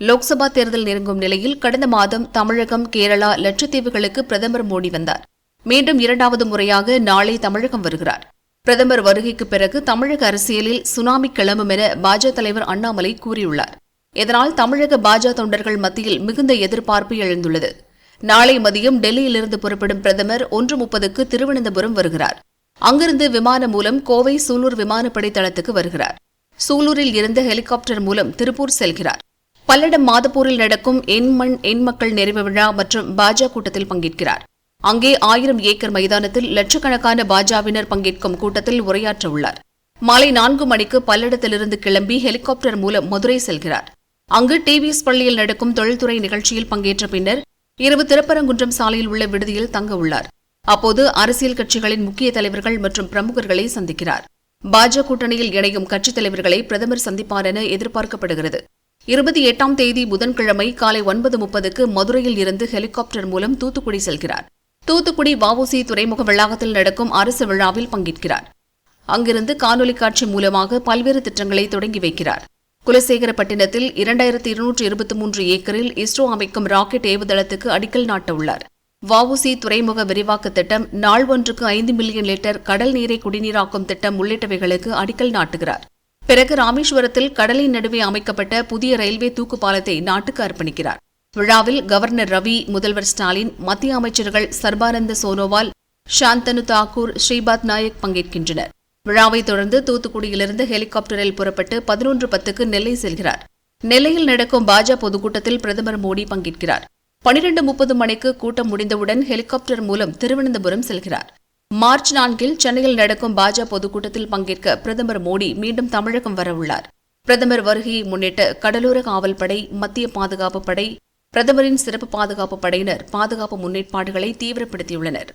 லோக்சபா தேர்தல் நெருங்கும் நிலையில் கடந்த மாதம் தமிழகம் கேரளா லட்சத்தீவுகளுக்கு பிரதமர் மோடி வந்தார். மீண்டும் இரண்டாவது முறையாக நாளை தமிழகம் வருகிறார். பிரதமர் வருகைக்கு பிறகு தமிழக அரசியலில் சுனாமி கிளம்பும் என பாஜக தலைவர் அண்ணாமலை கூறியுள்ளார். இதனால் தமிழக பாஜக தொண்டர்கள் மத்தியில் மிகுந்த எதிர்பார்ப்பு எழுந்துள்ளது. நாளை மதியம் டெல்லியிலிருந்து புறப்படும் பிரதமர் ஒன்று முப்பதுக்கு திருவனந்தபுரம் வருகிறார். அங்கிருந்து விமானம் மூலம் கோவை சூலூர் விமானப்படை தளத்துக்கு வருகிறார். சூலூரில் இருந்து ஹெலிகாப்டர் மூலம் திருப்பூர் செல்கிறார். பல்லடம் மாதப்பூரில் நடக்கும் எண்மண் மண் எண் மக்கள் நிறைவு விழா மற்றும் பாஜக கூட்டத்தில் பங்கேற்கிறார். அங்கே ஆயிரம் ஏக்கர் மைதானத்தில் லட்சக்கணக்கான பாஜகவினர் பங்கேற்கும் கூட்டத்தில் உரையாற்ற உள்ளார். மாலை நான்கு மணிக்கு பல்லடத்திலிருந்து கிளம்பி ஹெலிகாப்டர் மூலம் மதுரை செல்கிறார். அங்கு டிவிஎஸ் பள்ளியில் நடக்கும் தொழில்துறை நிகழ்ச்சியில் பங்கேற்ற பின்னர் இரவு திருப்பரங்குன்றம் சாலையில் உள்ள விடுதியில் தங்க உள்ளார். அப்போது அரசியல் கட்சிகளின் முக்கிய தலைவர்கள் மற்றும் பிரமுகர்களை சந்திக்கிறார். பாஜக கூட்டணியில் இணையும் கட்சித் தலைவர்களை பிரதமர் சந்திப்பார் என எதிர்பார்க்கப்படுகிறது. இருபத்தி எட்டாம் தேதி புதன்கிழமை காலை ஒன்பது முப்பதுக்கு மதுரையில் இருந்து ஹெலிகாப்டர் மூலம் தூத்துக்குடி செல்கிறார். தூத்துக்குடி வஉசி துறைமுக வளாகத்தில் நடக்கும் அரசு விழாவில் பங்கேற்கிறார். அங்கிருந்து காணொலி காட்சி மூலமாக பல்வேறு திட்டங்களை தொடங்கி வைக்கிறார். குலசேகரப்பட்டினத்தில் இரண்டாயிரத்தி இருநூற்று இருபத்தி மூன்று ஏக்கரில் இஸ்ரோ அமைக்கும் ராக்கெட் ஏவுதளத்துக்கு அடிக்கல் நாட்ட உள்ளார் வஉசி துறைமுக விரிவாக்க திட்டம் நாள் ஒன்றுக்கு ஐந்து மில்லியன் லிட்டர் கடல் நீரை குடிநீராக்கும் திட்டம் உள்ளிட்டவைகளுக்கு அடிக்கல் நாட்டுகிறார். பிறகு ராமேஸ்வரத்தில் கடலின் நடுவே அமைக்கப்பட்ட புதிய ரயில்வே தூக்கு பாலத்தை நாட்டுக்கு அர்ப்பணிக்கிறார். விழாவில் கவர்னர் ரவி முதல்வர் ஸ்டாலின் மத்திய அமைச்சர்கள் சர்பானந்த சோனோவால் சாந்தனு தாக்கூர் ஸ்ரீபாத் நாயக் பங்கேற்கின்றனர். விழாவை தொடர்ந்து தூத்துக்குடியிலிருந்து ஹெலிகாப்டரில் புறப்பட்டு பதினொன்று பத்துக்கு நெல்லை செல்கிறார். நெல்லையில் நடக்கும் பாஜக பொதுக்கூட்டத்தில் பிரதமர் மோடி பங்கேற்கிறார். பனிரெண்டு முப்பது மணிக்கு கூட்டம் முடிந்தவுடன் ஹெலிகாப்டர் மூலம் திருவனந்தபுரம் செல்கிறார். மார்ச் நான்கில் சென்னையில் நடக்கும் பாஜக பொதுக்கூட்டத்தில் பங்கேற்க பிரதமர் மோடி மீண்டும் தமிழகம் வரவுள்ளார் பிரதமர் வருகையை முன்னிட்டு கடலோர காவல்படை மத்திய பாதுகாப்பு படை பிரதமரின் சிறப்பு பாதுகாப்பு படையினர் பாதுகாப்பு முன்னேற்பாடுகளை தீவிரப்படுத்தியுள்ளனர்.